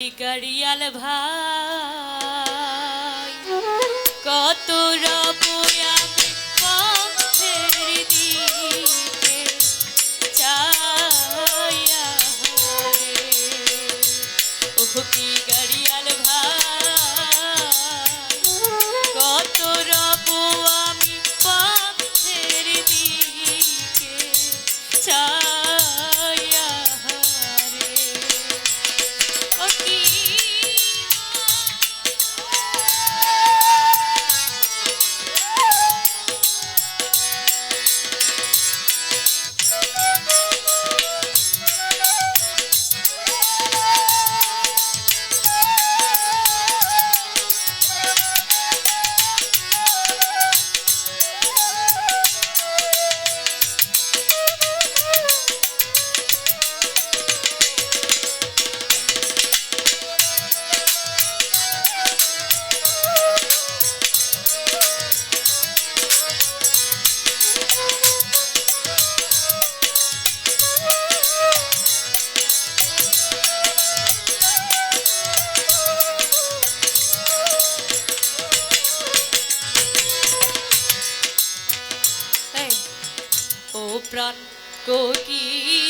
গাড়িয়াল ভাই কত রব প্রাণ কোকিল।